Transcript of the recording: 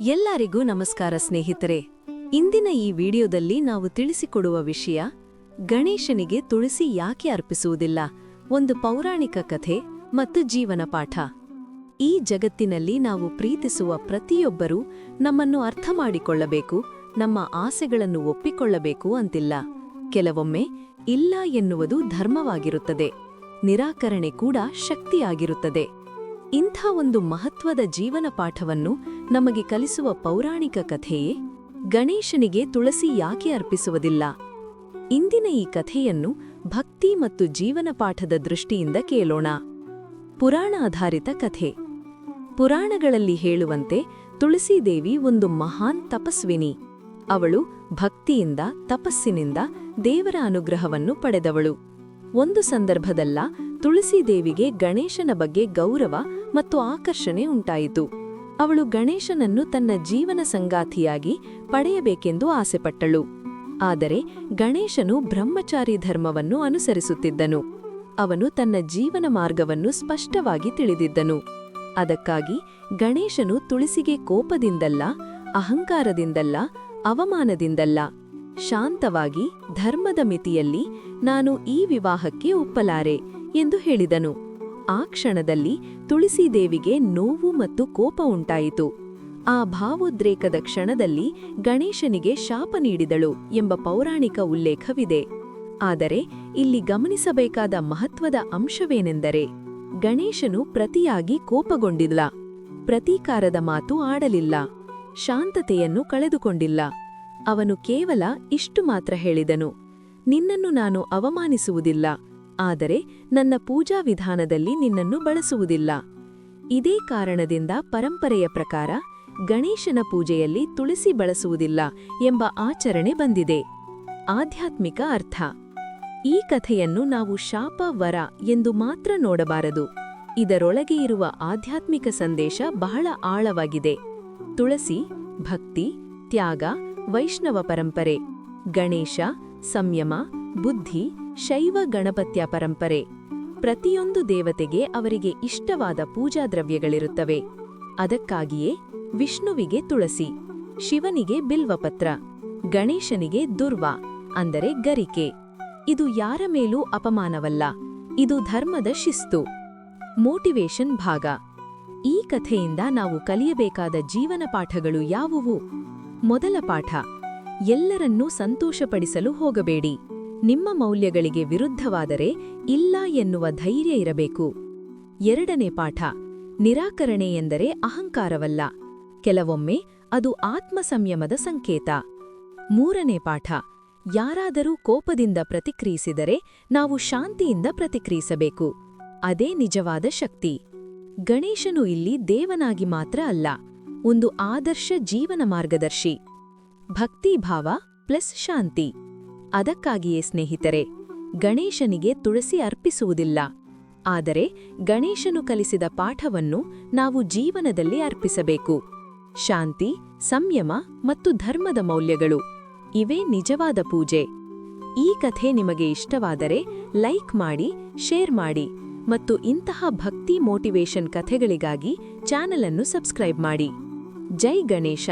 ಎಲ್ಲರಿಗೂ ನಮಸ್ಕಾರ ಸ್ನೇಹಿತರೆ. ಇಂದಿನ ಈ ವಿಡಿಯೋದಲ್ಲಿ ನಾವು ತಿಳಿಸಿಕೊಡುವ ವಿಷಯ, ಗಣೇಶನಿಗೆ ತುಳಸಿ ಯಾಕೆ ಅರ್ಪಿಸುವುದಿಲ್ಲ? ಒಂದು ಪೌರಾಣಿಕ ಕಥೆ ಮತ್ತು ಜೀವನ ಪಾಠ. ಈ ಜಗತ್ತಿನಲ್ಲಿ ನಾವು ಪ್ರೀತಿಸುವ ಪ್ರತಿಯೊಬ್ಬರೂ ನಮ್ಮನ್ನು ಅರ್ಥ ಮಾಡಿಕೊಳ್ಳಬೇಕು, ನಮ್ಮ ಆಸೆಗಳನ್ನು ಒಪ್ಪಿಕೊಳ್ಳಬೇಕು ಅಂತಿಲ್ಲ. ಕೆಲವೊಮ್ಮೆ ಇಲ್ಲ ಎನ್ನುವುದು ಧರ್ಮವಾಗಿರುತ್ತದೆ. ನಿರಾಕರಣೆ ಕೂಡ ಶಕ್ತಿಯಾಗಿರುತ್ತದೆ. ಇಂಥ ಒಂದು ಮಹತ್ವದ ಜೀವನ ಪಾಠವನ್ನು ನಮಗೆ ಕಲಿಸುವ ಪೌರಾಣಿಕ ಕಥೆಯೇ ಗಣೇಶನಿಗೆ ತುಳಸಿ ಯಾಕೆ ಅರ್ಪಿಸುವುದಿಲ್ಲ? ಇಂದಿನ ಈ ಕಥೆಯನ್ನು ಭಕ್ತಿ ಮತ್ತು ಜೀವನ ಪಾಠದ ದೃಷ್ಟಿಯಿಂದ ಕೇಳೋಣ. ಪುರಾಣ ಆಧಾರಿತ ಕಥೆ. ಪುರಾಣಗಳಲ್ಲಿ ಹೇಳುವಂತೆ ತುಳಸಿದೇವಿ ಒಂದು ಮಹಾನ್ ತಪಸ್ವಿನಿ. ಅವಳು ಭಕ್ತಿಯಿಂದ, ತಪಸ್ಸಿನಿಂದ ದೇವರ ಅನುಗ್ರಹವನ್ನು ಪಡೆದವಳು. ಒಂದು ಸಂದರ್ಭದಲ್ಲ ತುಳಸೀದೇವಿಗೆ ಗಣೇಶನ ಬಗ್ಗೆ ಗೌರವ ಮತ್ತು ಆಕರ್ಷಣೆ ಉಂಟಾಯಿತು. ಅವಳು ಗಣೇಶನನ್ನು ತನ್ನ ಜೀವನ ಸಂಗಾತಿಯಾಗಿ ಪಡೆಯಬೇಕೆಂದು ಆಸೆಪಟ್ಟಳು. ಆದರೆ ಗಣೇಶನು ಬ್ರಹ್ಮಚಾರಿ ಧರ್ಮವನ್ನು ಅನುಸರಿಸುತ್ತಿದ್ದನು. ಅವನು ತನ್ನ ಜೀವನ ಮಾರ್ಗವನ್ನು ಸ್ಪಷ್ಟವಾಗಿ ತಿಳಿದಿದ್ದನು. ಅದಕ್ಕಾಗಿ ಗಣೇಶನು ತುಳಸಿಗೆ ಕೋಪದಿಂದಲ್ಲ, ಅಹಂಕಾರದಿಂದಲ್ಲ, ಅವಮಾನದಿಂದಲ್ಲ. ಶಾಂತವಾಗಿ ಧರ್ಮದ ಮಿತಿಯಲ್ಲಿ ನಾನು ಈ ವಿವಾಹಕ್ಕೆ ಒಪ್ಪಲಾರೆ. ಎಂದು ಹೇಳಿದನು. ಆ ಕ್ಷಣದಲ್ಲಿ ತುಳಸೀದೇವಿಗೆ ನೋವು ಮತ್ತು ಕೋಪ ಉಂಟಾಯಿತು. ಆ ಭಾವೋದ್ರೇಕದ ಕ್ಷಣದಲ್ಲಿ ಗಣೇಶನಿಗೆ ಶಾಪ ನೀಡಿದಳು ಎಂಬ ಪೌರಾಣಿಕ ಉಲ್ಲೇಖವಿದೆ. ಆದರೆ ಇಲ್ಲಿ ಗಮನಿಸಬೇಕಾದ ಮಹತ್ವದ ಅಂಶವೇನೆಂದರೆ ಗಣೇಶನು ಪ್ರತಿಯಾಗಿ ಕೋಪಗೊಂಡಿಲ್ಲ, ಪ್ರತೀಕಾರದ ಮಾತು ಆಡಲಿಲ್ಲ, ಶಾಂತತೆಯನ್ನು ಕಳೆದುಕೊಂಡಿಲ್ಲ. ಅವನು ಕೇವಲ ಇಷ್ಟು ಮಾತ್ರ ಹೇಳಿದನು, ನಿನ್ನನ್ನು ನಾನು ಅವಮಾನಿಸುವುದಿಲ್ಲ ಆದರೆ ನನ್ನ ಪೂಜಾ ವಿಧಾನದಲ್ಲಿ ನಿನ್ನನ್ನು ಬಳಸುವುದಿಲ್ಲ. ಇದೇ ಕಾರಣದಿಂದ ಪರಂಪರೆಯ ಪ್ರಕಾರ ಗಣೇಶನ ಪೂಜೆಯಲ್ಲಿ ತುಳಸಿ ಬಳಸುವುದಿಲ್ಲ ಎಂಬ ಆಚರಣೆ ಬಂದಿದೆ. ಆಧ್ಯಾತ್ಮಿಕ ಅರ್ಥ. ಈ ಕಥೆಯನ್ನು ನಾವು ಶಾಪ ವರ ಎಂದು ಮಾತ್ರ ನೋಡಬಾರದು. ಇದರೊಳಗೆ ಇರುವ ಆಧ್ಯಾತ್ಮಿಕ ಸಂದೇಶ ಬಹಳ ಆಳವಾಗಿದೆ. ತುಳಸಿ, ಭಕ್ತಿ, ತ್ಯಾಗ, ವೈಷ್ಣವ ಪರಂಪರೆ, ಗಣೇಶ, ಸಂಯಮ, ಬುದ್ಧಿ ಶೈವ ಗಣಪತ್ಯ ಪರಂಪರೆ. ಪ್ರತಿಯೊಂದು ದೇವತೆಗೆ ಅವರಿಗೆ ಇಷ್ಟವಾದ ಪೂಜಾ ದ್ರವ್ಯಗಳಿರುತ್ತವೆ. ಅದಕ್ಕಾಗಿಯೇ ವಿಷ್ಣುವಿಗೆ ತುಳಸಿ, ಶಿವನಿಗೆ ಬಿಲ್ವಪತ್ರ, ಗಣೇಶನಿಗೆ ದುರ್ವ, ಅಂದರೆ ಗರಿಕೆ. ಇದು ಯಾರ ಮೇಲೂ ಅಪಮಾನವಲ್ಲ, ಇದು ಧರ್ಮದ ಶಿಸ್ತು. ಮೋಟಿವೇಶನ್ ಭಾಗ. ಈ ಕಥೆಯಿಂದ ನಾವು ಕಲಿಯಬೇಕಾದ ಜೀವನ ಪಾಠಗಳು ಯಾವುವು? ಮೊದಲ ಪಾಠ. ಎಲ್ಲರನ್ನೂ ಸಂತೋಷಪಡಿಸಲು ಹೋಗಬೇಡಿ. ನಿಮ್ಮ ಮೌಲ್ಯಗಳಿಗೆ ವಿರುದ್ಧವಾದರೆ ಇಲ್ಲ ಎನ್ನುವ ಧೈರ್ಯ ಇರಬೇಕು. ಎರಡನೇ ಪಾಠ, ನಿರಾಕರಣೆ ಎಂದರೆ ಅಹಂಕಾರವಲ್ಲ. ಕೆಲವೊಮ್ಮೆ ಅದು ಆತ್ಮಸಂಯಮದ ಸಂಕೇತ. ಮೂರನೇ ಪಾಠ, ಯಾರಾದರೂ ಕೋಪದಿಂದ ಪ್ರತಿಕ್ರಿಯಿಸಿದರೆ ನಾವು ಶಾಂತಿಯಿಂದ ಪ್ರತಿಕ್ರಿಯಿಸಬೇಕು. ಅದೇ ನಿಜವಾದ ಶಕ್ತಿ. ಗಣೇಶನು ಇಲ್ಲಿ ದೇವನಾಗಿ ಮಾತ್ರ ಅಲ್ಲ, ಒಂದು ಆದರ್ಶ ಜೀವನ ಮಾರ್ಗದರ್ಶಿ. ಭಕ್ತಿಭಾವ ಪ್ಲಸ್ ಶಾಂತಿ. ಅದಕ್ಕಾಗಿಯೇ ಸ್ನೇಹಿತರೆ, ಗಣೇಶನಿಗೆ ತುಳಸಿ ಅರ್ಪಿಸುವುದಿಲ್ಲ. ಆದರೆ ಗಣೇಶನು ಕಲಿಸಿದ ಪಾಠವನ್ನು ನಾವು ಜೀವನದಲ್ಲಿ ಅರ್ಪಿಸಬೇಕು. ಶಾಂತಿ, ಸಂಯಮ ಮತ್ತು ಧರ್ಮದ ಮೌಲ್ಯಗಳು. ಇವೇ ನಿಜವಾದ ಪೂಜೆ. ಈ ಕಥೆ ನಿಮಗೆ ಇಷ್ಟವಾದರೆ ಲೈಕ್ ಮಾಡಿ, ಶೇರ್ ಮಾಡಿ ಮತ್ತು ಇಂತಹ ಭಕ್ತಿ ಮೋಟಿವೇಶನ್ ಕಥೆಗಳಿಗಾಗಿ ಚಾನಲನ್ನು ಸಬ್ಸ್ಕ್ರೈಬ್ ಮಾಡಿ. ಜೈ ಗಣೇಶ!